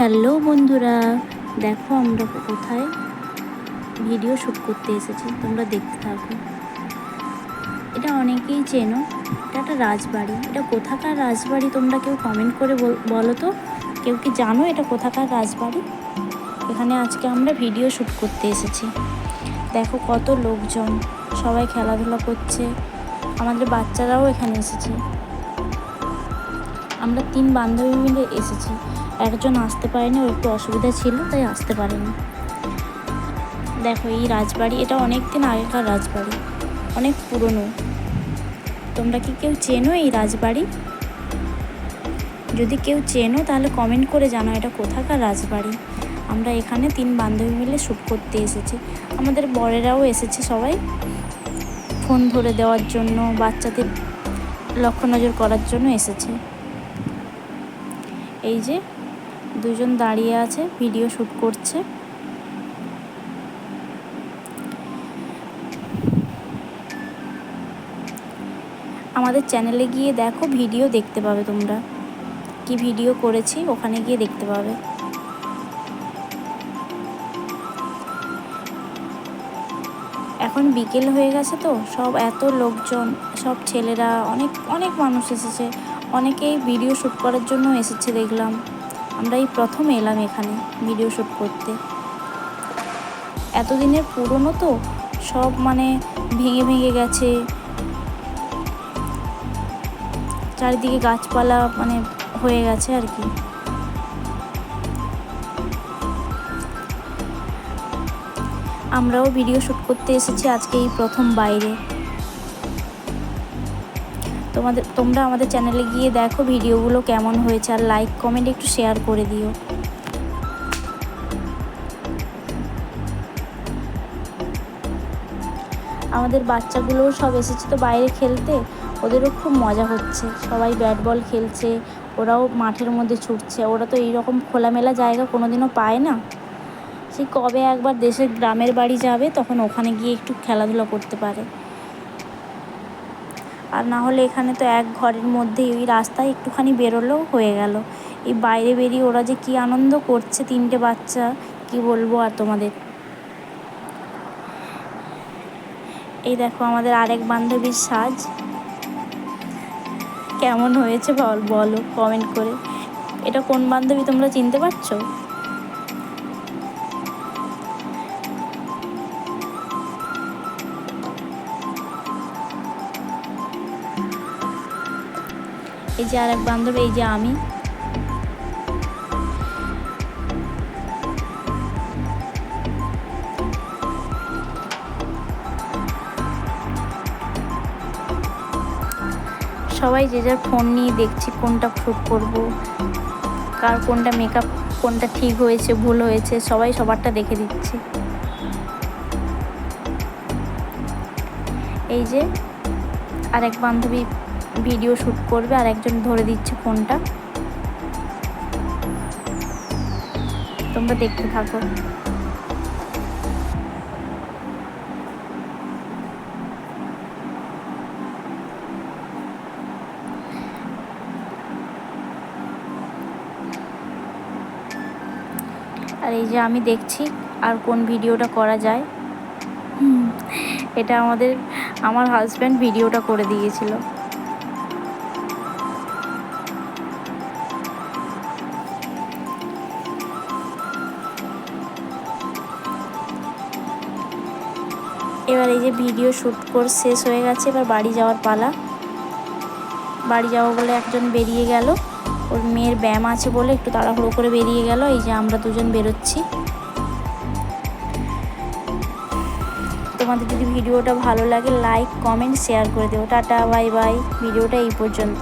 Hello বন্ধুরা, দেখো আমরা কোথায়? ভিডিও শ্যুট করতে এসেছি, তোমরা দেখতে থাকো। এটা অনেকেই চেনো, এটা একটা রাজবাড়ি। এটা কোথাকার রাজবাড়ি তোমরা কেউ কমেন্ট করে বল- তো? কেউ কি জানো এটা কোথাকার রাজবাড়ি? এখানে আজকে আমরা ভিডিও শ্যুট করতে এসেছি। দেখো কত লোকজন, সবাই খেলাধুলা করছে। আমাদের বাচ্চারাও এখানে এসেছে। আমরা তিন বান্ধবী মিলে এসেছি। একজন আসতে পারেনি ওর একটু অসুবিধা ছিল, তাই আসতে পারেনি। দেখো, এই রাজবাড়ি, এটা অনেক দিন আগেকার রাজবাড়ি, অনেক পুরনো। তোমরা কি কেউ চেনো এই রাজবাড়ি? যদি কেউ চেনো, তাহলে কমেন্ট করে জানাও, এটা কোথাকার রাজবাড়ি? আমরা এখানে তিন বান্ধবী মিলে শ্যুট করতে এসেছি। আমাদের বরেরাও এসেছে সবাই। ফোন ধরে দেওয়ার জন্য, বাচ্চাদের লক্ষ্য নজর করার জন্য এসেছে। এই যে দুজন দাঁড়িয়ে আছে ভিডিও শ্যুট করছে। আমাদের চ্যানেলে গিয়ে দেখো ভিডিও দেখতে পাবে তোমরা। কি ভিডিও করেছি ওখানে গিয়ে দেখতে পাবে। এখন বিকেল হয়ে গেছে তো, সব এত লোকজন, সব ছেলেরা, অনেক অনেক মানুষ এসেছে। অনেকেই ভিডিও শ্যুট করার জন্য এসেছে দেখলাম। আমরা এই প্রথম এলাম এখানে ভিডিও শ্যুট করতে। এতদিনের পুরনো তো সব মানে ভেঙে ভেঙে গেছে। চারিদিকে গাছপালা মানে হয়ে গেছে আর কি। আমরাও ভিডিও শ্যুট করতে এসেছি আজকে এই প্রথম বাইরে। তোমাদের, তোমরা আমাদের চ্যানেলে গিয়ে দেখো ভিডিওগুলো কেমন হয়েছে আর লাইক কমেন্ট একটু শেয়ার করে দিও। আমাদের বাচ্চাগুলোও সব এসেছে তো বাইরে খেলতে, ওদেরও খুব মজা হচ্ছে। সবাই ব্যাট বল খেলছে, ওরাও মাঠের মধ্যে ছুটছে, ওরা তো এইরকম খোলামেলা জায়গা কোনোদিনও পায় না। সেই কবে একবার দেশের গ্রামের বাড়ি যাবে, তখন ওখানে গিয়ে একটু খেলাধুলা করতে পারে। আর না হলে এখানে তো এক ঘরের মধ্যেই ওই রাস্তায় একটুখানি বেরোলেও হয়ে গেল। এই বাইরে বেরিয়ে ওরা যে কী আনন্দ করছে তিনটে বাচ্চা, কি বলব আর তোমাদের? এই দেখো আমাদের আরেক বান্ধবীর সাজ। কেমন হয়েছে বল, বলো কমেন্ট করে। এটা কোন বান্ধবী তোমরা চিনতে পারছ? এই যে আরেক বান্ধবী, এই যে আমি। সবাই যে যার ফোন নিয়ে দেখছি, কোনটা শ্যুট করব, কার কোনটা মেকআপ কোনটা ঠিক হয়েছে, ভুল হয়েছে, সবাই সবারটা দেখে দিচ্ছে। এই যে আরেক বান্ধবী ভিডিও শ্যুট করবে, আর একজন ধরে দিচ্ছে ফোনটা। তোমরা দেখতে থাকো। আর এই যে আমি দেখছি আর কোন ভিডিওটা করা যায়। এটা আমাদের, আমার হাজব্যান্ড ভিডিওটা করে দিয়েছিল। এবার এই যে ভিডিও শ্যুট কোর্স শেষ হয়ে গেছে, এবার বাড়ি যাওয়ার পালা। বাড়ি যাব বলে একজন বেরিয়ে গেল। ওর মেয়ের ব্যায়াম আছে বলে একটু তাড়াহুড়ো করে বেরিয়ে গেল। এই যে আমরা দুজন বেরোচ্ছি। তোমাদের যদি ভিডিওটা ভালো লাগে লাইক কমেন্ট শেয়ার করে দেবো টাটা বাই বাই ভিডিওটা এই পর্যন্ত।